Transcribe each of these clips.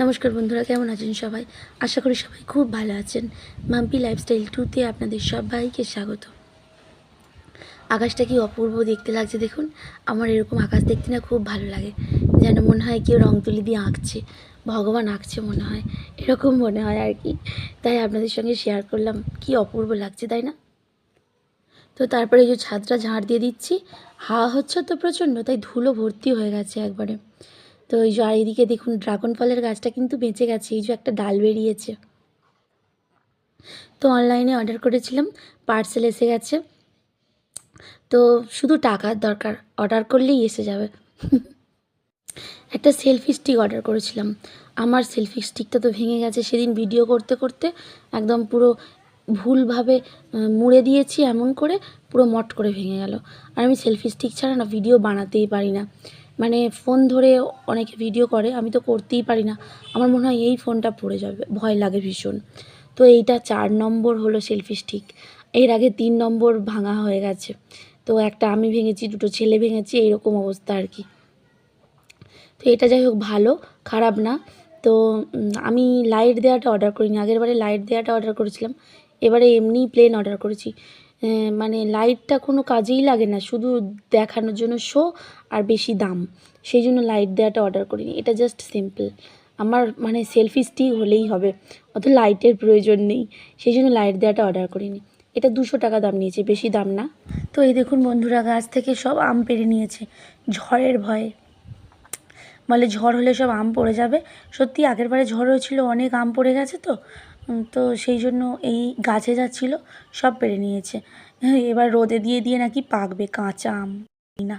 নমস্কার বন্ধুরা, কেমন আছেন সবাই? আশা করি সবাই খুব ভালো আছেন। মাম্পি লাইফস্টাইল টুতে আপনাদের সবাইকে স্বাগত। আকাশটা কি অপূর্ব দেখতে লাগছে দেখুন। আমার এরকম আকাশ দেখতে না খুব ভালো লাগে। যেন মনে হয় কেউ রং তুলি দিয়ে আঁকছে। ভগবান আঁকছে মনে হয়। এরকম মনে হয় আর কি। তাই আপনাদের সঙ্গে শেয়ার করলাম। কি অপূর্ব লাগছে, তাই না? তো তারপরে যে ছাদটা ঝাড় দিয়ে দিচ্ছি। হাওয়া হচ্ছে তো প্রচণ্ড, তাই ধুলো ভর্তি হয়ে গেছে একবারে। তো এই যে, আর এদিকে দেখুন, ড্রাগন ফলের গাছটা কিন্তু বেঁচে গেছে, এই যে একটা ডাল বেরিয়েছে। তো অনলাইনে অর্ডার করেছিলাম, পার্সেল এসে গেছে। তো শুধু টাকার দরকার, অর্ডার করলেই এসে যাবে। একটা সেলফি স্টিক অর্ডার করেছিলাম, আমার সেলফি স্টিকটা তো ভেঙে গেছে, সেদিন ভিডিও করতে করতে একদম পুরো ভুলভাবে মুড়ে দিয়েছি এমন করে, পুরো মট করে ভেঙে গেল। আর আমি সেলফি স্টিক ছাড়া না, ভিডিও বানাতেই পারি না। মানে ফোন ধরে অনেকে ভিডিও করে, আমি তো করতেই পারি না। আমার মনে হয় এই ফোনটা পড়ে যাবে, ভয় লাগে ভীষণ। তো এইটা চার নম্বর হলো সেলফি স্টিক এর আগে তিন নম্বর ভাঙা হয়ে গেছে। তো একটা আমি ভেঙেছি, দুটো ছেলে ভেঙেছি, এইরকম অবস্থা আর কি। তো এটা যাই হোক ভালো, খারাপ না। তো আমি লাইট দেওয়াটা অর্ডার করিনি। আগের বারে লাইট দেওয়াটা অর্ডার করেছিলাম। এবারে এমনি প্লেন অর্ডার করেছি। মানে লাইটটা কোনো কাজেই লাগে না। শুধু দেখানোর জন্য শো আর বেশি দাম। সেই জন্য লাইট দেওয়াটা অর্ডার করিনি। এটা জাস্ট সিম্পল আমার মানে সেলফি স্টিক হলেই হবে। অত লাইটের প্রয়োজন নেই। সেই জন্য লাইট দেওয়াটা অর্ডার করিনি। এটা দুশো টাকা দাম নিয়েছে, বেশি দাম না। তো এই দেখুন বন্ধুরা, গাছ থেকে সব আম পেরে নিয়েছে। ঝড়ের ভয়ে। বলে ঝড় হলে সব আম পড়ে যাবে। সত্যি আগের বারে ঝড় হয়েছিল, অনেক আম পড়ে গেছে তো। তো সেই জন্য এই গাছে যা ছিল সব পেরে নিয়েছে। এবার রোদে দিয়ে দিয়ে নাকি পাকবে কাঁচা আম, না।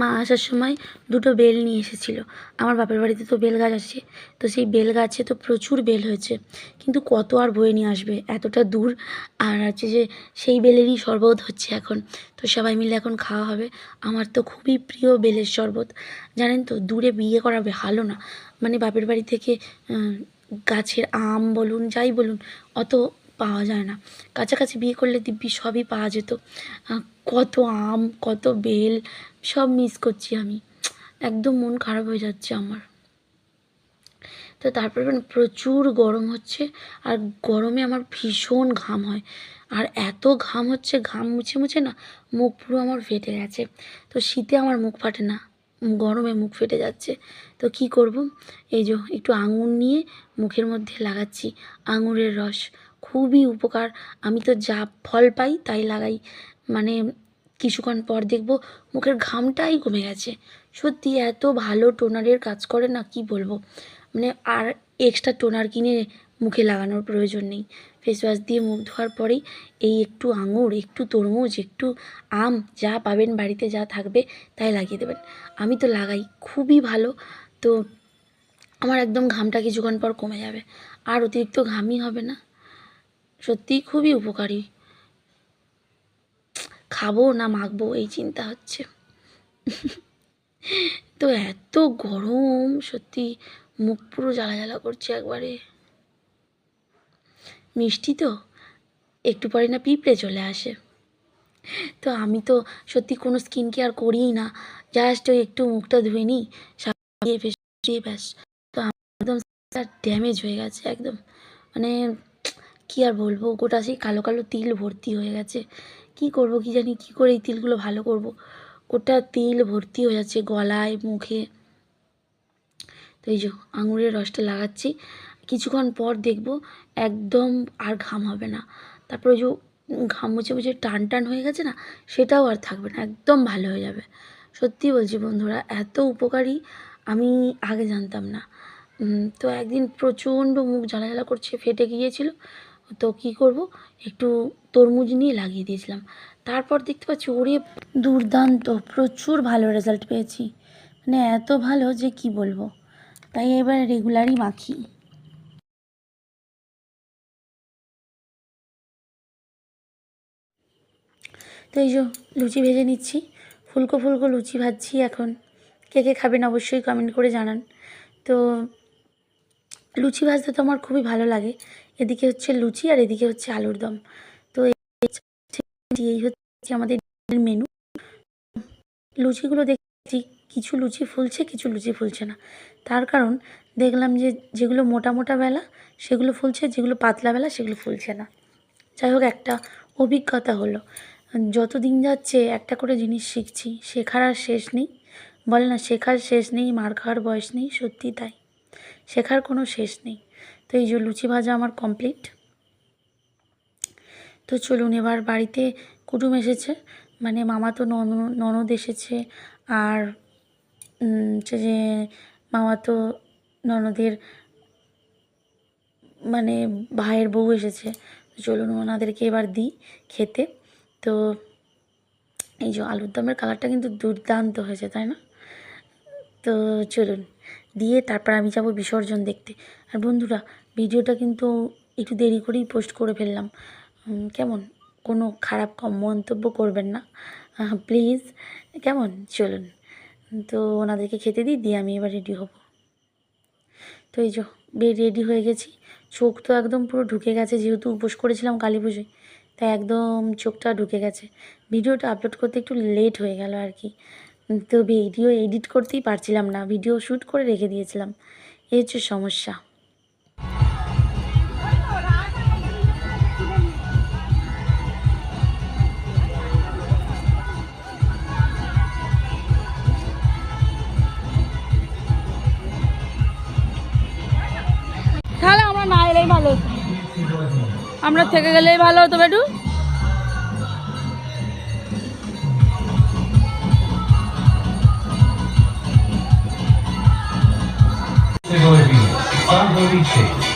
মা আসার সময় দুটো বেল নিয়ে এসেছিল। আমার বাপের বাড়িতে তো বেল গাছ আছে, তো সেই বেল গাছে তো প্রচুর বেল হয়েছে। কিন্তু কত আর বয়ে নিয়ে আসবে? এতটা দূর আর হচ্ছে যে সেই বেলেরই শরবত হচ্ছে এখন। তো সবাই মিলে এখন খাওয়া হবে। আমার তো খুবই প্রিয় বেলের শরবত। জানেন তো, দূরে বিয়ে করা ভালো না। মানে বাপের বাড়ি থেকে গাছের আম বলুন, যাই বলুন, অত পাওয়া যায় না। কাছাকাছি বিয়ে করলে দিব্যি সবই পাওয়া যেত। কত আম, কত বেল, সব মিস করছি আমি। একদম মন খারাপ হয়ে যাচ্ছে আমার। তো তারপরে প্রচুর গরম হচ্ছে, আর গরমে আমার ভীষণ ঘাম হয়। আর এত ঘাম হচ্ছে, ঘাম মুছে মুছে না, মুখ পুরো আমার ফেটে গেছে। তো শীতে আমার মুখ ফাটে না, গরমে মুখ ফেটে যাচ্ছে। তো কি করব? এই যে একটু আঙুর নিয়ে মুখের মধ্যে লাগাচ্ছি আঙুরের রস। খুবই উপকার। আমি তো যা ফল পাই তাই লাগাই। মানে কিছুক্ষণ পর দেখব মুখের ঘামটাই কমে গেছে। সত্যি এত ভালো টোনারের কাজ করে না, কি বলব? মানে আর এক্সট্রা টোনার কিনে মুখে লাগানোর প্রয়োজন নেই। ফেস ওয়াশ দিয়ে মুখ ধোয়ার পরেই এই একটু আঙুর, একটু তরমুজ, একটু আম যা পাবেন বাড়িতে যা থাকবে তাই লাগিয়ে দেবেন। আমি তো লাগাই, খুবই ভালো। তো আমার একদম ঘামটা কিছুক্ষণ পর কমে যাবে। আর অতিরিক্ত ঘামই হবে না। সত্যিই খুবই উপকারী। খাব না মাখবো, এই চিন্তা হচ্ছে। তো এত গরম, সত্যি মুখ পুরো জ্বালা জ্বালা করছে একবারে। মিষ্টি তো, একটু পরে না পিঁপড়ে চলে আসে। তো আমি তো সত্যি কোনো স্কিন কেয়ার করিই না জাস্ট ওই একটু মুখটা ধুয়ে নিই, সাবান দিয়ে ফেস দিয়ে ব্যাস। তো একদম ড্যামেজ হয়ে গেছে একদম। মানে কি আর বলব, গোটা সেই কালো কালো তিল ভর্তি হয়ে গেছে। কি করব, কি জানি কি করে এই তিলগুলো ভালো করব। গোটা তিল ভর্তি হয়ে যাচ্ছে গলায়, মুখে। তো এই যে আঙুরের রসটা লাগাচ্ছি। কিছুক্ষণ পর দেখব একদম আর ঘাম হবে না। তারপরে যে ঘাম মুছে মুছে টান টান হয়ে গেছে না, সেটাও আর থাকবে না, একদম ভালো হয়ে যাবে। সত্যি বলছি বন্ধুরা, এত উপকারী আমি আগে জানতাম না। তো একদিন প্রচণ্ড মুখ জ্বালা জ্বালা করছে, ফেটে গিয়েছিল। তো কি করব? একটু তরমুজ নিয়ে লাগিয়ে দিয়েছিলাম। তারপর দেখতে পাচ্ছি ওরে দুর্দান্ত, প্রচুর ভালো রেজাল্ট পেয়েছি। মানে এত ভালো যে কি বলব? তাই এবার রেগুলারই মাখি। তো এই যে লুচি ভেজে নিচ্ছি। ফুলকো ফুলকো লুচি ভাজছি এখন। কে কে খাবেন অবশ্যই কমেন্ট করে জানান। তো লুচি ভাজতে তো আমার খুবই ভালো লাগে। এদিকে হচ্ছে লুচি আর এদিকে হচ্ছে আলুর দম। তো এই হচ্ছে আমাদের মেনু লুচিগুলো দেখছি, কিছু লুচি ফুলছে, কিছু লুচি ফুলছে না। তার কারণ দেখলাম যে যেগুলো মোটা মোটা বেলা, সেগুলো ফুলছে, যেগুলো পাতলা বেলা, সেগুলো ফুলছে না। যাই হোক, একটা অভিজ্ঞতা হলো। যত দিন যাচ্ছে একটা করে জিনিস শিখছি, শেখার আর শেষ নেই। বলে না, শেখার শেষ নেই, মার খাওয়ার বয়স নেই, সত্যি তাই। শেখার কোনো শেষ নেই। তো এই যে লুচি ভাজা আমার কমপ্লিট তো চলুন এবার বাড়িতে কুটুম এসেছে মানে মামা তো ননদ ননদ এসেছে আর হচ্ছে যে মামা তো ননদের মানে ভাইয়ের বউ এসেছে। চলুন ওনাদেরকে এবার দিই খেতে। তো এই যে আলুর দমের কালারটা কিন্তু দুর্দান্ত হয়েছে, তাই না? তো চলুন, দিয়ে তারপর আমি যাব বিসর্জন দেখতে। আর বন্ধুরা ভিডিওটা কিন্তু একটু দেরি করেই পোস্ট করে ফেললাম। কেমন? কোনো খারাপ মন্তব্য করবেন না। প্লিজ কেমন? চলুন। তো ওনাদেরকে খেতে দিই, দিয়ে আমি এবার রেডি হব। তো এই যে রেডি হয়ে গেছি। চোখ তো একদম পুরো ঢুকে গেছে, যেহেতু উপোস করেছিলাম কালী পুজোয়, তাই একদম চোখটা ঢুকে গেছে। ভিডিওটা আপলোড করতে একটু লেট হয়ে গেল আর কি। তো ভিডিও এডিট করতেই পারছিলাম না ভিডিও শ্যুট করে রেখে দিয়েছিলাম। এই হচ্ছে সমস্যা। ভালো আমরা থেকে গেলেই ভালো হতো বেটু Favorice.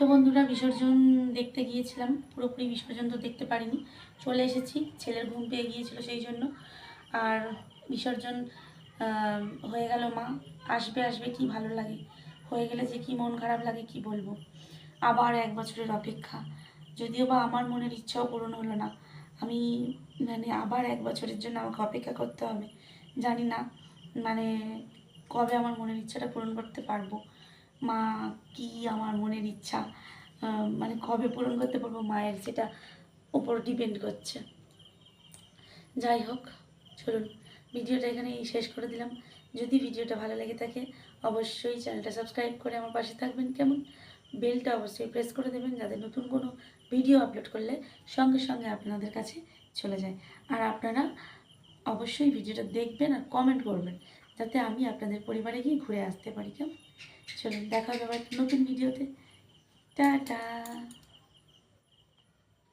তো বন্ধুরা বিসর্জন দেখতে গিয়েছিলাম। পুরোপুরি বিসর্জন তো দেখতে পারিনি। চলে এসেছি। ছেলের ঘুম পেয়ে গিয়েছিল সেই জন্য। আর বিসর্জন হয়ে গেল মা। আসবে আসবে, কি ভালো লাগে। হয়ে গেলে যে কি মন খারাপ লাগে, কি বলব? আবার এক বছরের অপেক্ষা। যদিও বা আমার মনের ইচ্ছাও পূরণ হলো না। আমি মানে আবার এক বছরের জন্য আমাকে অপেক্ষা করতে হবে। জানি না মানে কবে আমার মনের ইচ্ছাটা পূরণ করতে পারব। মা, কি আমার মনের ইচ্ছা? মানে কবে পূরণ করতে পারব মায়ের? সেটা উপর ডিপেন্ড করছে। যাই হোক, চলুন, ভিডিওটা এখানেই শেষ করে দিলাম। যদি ভিডিওটা ভালো লেগে থাকে, অবশ্যই চ্যানেলটা সাবস্ক্রাইব করে আমার পাশে থাকবেন। কেমন? বেলটা অবশ্যই প্রেস করে দেবেন যাতে নতুন কোনো ভিডিও আপলোড করলে সঙ্গে সঙ্গে আপনাদের কাছে চলে যায়। আর আপনারা অবশ্যই ভিডিওটা দেখবেন আর কমেন্ট করবেন, যাতে আমি আপনাদের পরিবারে গিয়ে ঘুরে আসতে পারি। কেমন? চলুন দেখা হবে আবার নতুন ভিডিওতে। টাটা।